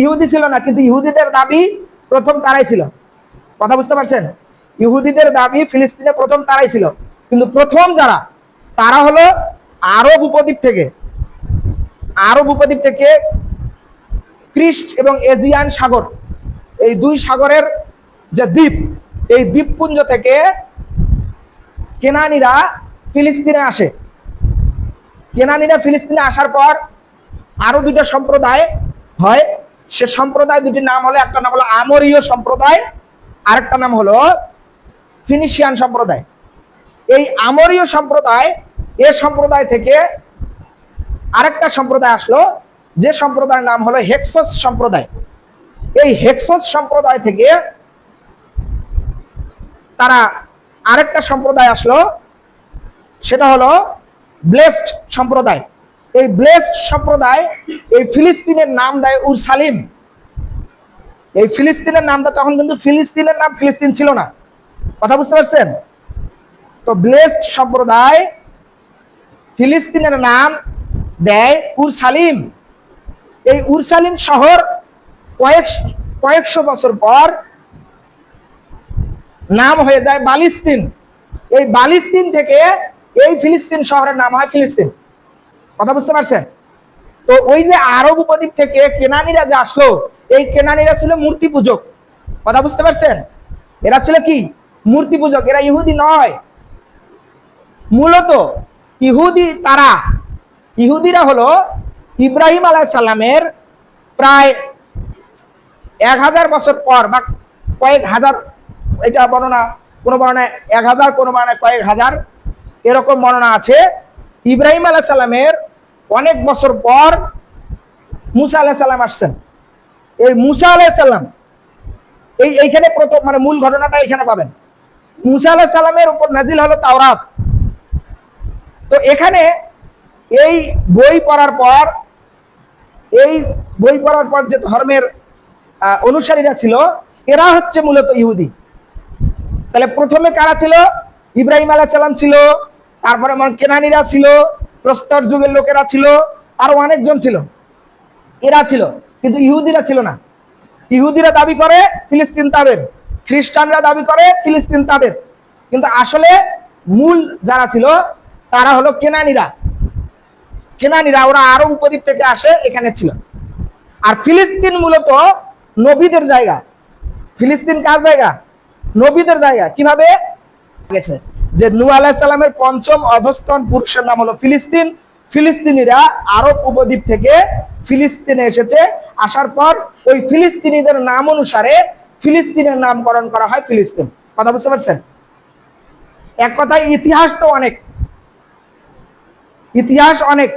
ইহুদি ছিল না, কিন্তু ইহুদিদের দাবি প্রথম তারাই ছিল। কথা বুঝতে পারছেন? ইহুদিদের দাবি ফিলিস্তিনে প্রথম তারাই ছিল। কিন্তু প্রথম যারা, তারা হলো আরব উপদ্বীপ থেকে। আরব উপদ্বীপ থেকে ক্রিস্ট এবং এজিয়ান সাগর, এই দুই সাগরের যে দ্বীপ, এই দ্বীপপুঞ্জ থেকে কেনানিরা ফিলিস্তিনে আসে। কেনানিরা ফিলিস্তিনে আসার পর আরও দুটো সম্প্রদায় হয়। সে সম্প্রদায় দুটির নাম হলো, একটা নাম হলো আমরীয় সম্প্রদায়, আরেকটা নাম হলো ফিনিশিয়ান সম্প্রদায়। এই আমরীয় সম্প্রদায়, এ সম্প্রদায় থেকে আরেকটা সম্প্রদায় আসলো, যে সম্প্রদায়ের নাম হলো হেক্সস সম্প্রদায়। এই হেক্সস সম্প্রদায় থেকে তারা আরেকটা সম্প্রদায় আসলো, সেটা হলো ব্লেসড সম্প্রদায়। এই ব্লেসড সম্প্রদায়, এই ফিলিস্তিনের নাম দেয় উরসালিম এই ফিলিস্তিনের নামটা তখন কিন্তু ফিলিস্তিনের নাম ফিলিস্তিন ছিল না। কথা বুঝতে পারছেন? তো ব্লেসড সম্প্রদায় ফিলিস্তিনের নাম দেয় উরসালিম এই উরসালিম শহর কয়েক, কয়েকশো বছর পর নাম হয়ে যায় বালিস্তিন। এই বালিস্তিন থেকে এই ফিলিস্তিন শহরের নাম হয় ফিলিস্তিন। কথা বুঝতে পারছেন? তো ওই যে আরব উপদ্বীপ থেকে কেনানিরা যে আসলো, এই কেনানিরা ছিল মূর্তি পূজক। কথা বুঝতে পারছেন? এরা ছিল কি? মূর্তি পূজক, এরা ইহুদি নয়। মূলত ইহুদি তারা, ইহুদিরা হলো ইব্রাহিম আলাহ সাল্লামের প্রায় এক হাজার বছর পর, বা কয়েক হাজার, এটা বর্ণনা, কোনো বর্ণায় এক হাজার, কোনো বর্ণায় কয়েক হাজার, এরকম বর্ণনা আছে। ইব্রাহিম আলাহ সাল্লামের অনেক বছর পর মুসা আলাহ সাল্লাম আসছেন। এই মুসা আলাহ সাল্লাম এই এইখানে প্রথম মানে মূল ঘটনাটা এখানে পাবেন। মুসা আলাহ সাল্লামের উপর নাজিল হলো তাওরাত। তো এখানে এই বই পড়ার পর, এই বই পড়ার পর যে ধর্মের অনুসারীরা ছিল, এরা হচ্ছে মূলত ইহুদি। তাহলে প্রথমে কারা ছিল? ইব্রাহিম আলাহ সাল্লাম ছিল, তারপরে আমার কেনানিরা ছিল প্রস্তর যুগের লোকেরা ছিল, আরও অনেকজন ছিল। এরা ছিল, কিন্তু ইহুদিরা ছিল না। ইহুদিরা দাবি করে ফিলিস্তিন তাদের খ্রিস্টানরা দাবি করে ফিলিস্তিন তাদের কিন্তু আসলে মূল যারা ছিল, তারা হলো কেনানিরা। কেনানিরা, ওরা আরব উপদ্বীপ থেকে আসে, এখানে ছিল। আর ফিলিস্তিন মূলত নবীদের জায়গা। ফিলিস্তিন কার জায়গা? নবীদের জায়গা। কীভাবে? গেছে। যে নু আলাহিসাল্লামের পঞ্চম অধস্তন পুরুষের নাম হলো ফিলিস্তিন। ফিলিস্তিনিরা আরব উপদ্বীপ থেকে ফিলিস্তিনে এসেছে। আসার পর ওই ফিলিস্তিনিদের নাম অনুসারে ফিলিস্তিনের নামকরণ করা হয় ফিলিস্তিন। কথা বুঝতে পারছেন? এক কথায় ইতিহাস তো অনেক। ইতিহাস অনেক।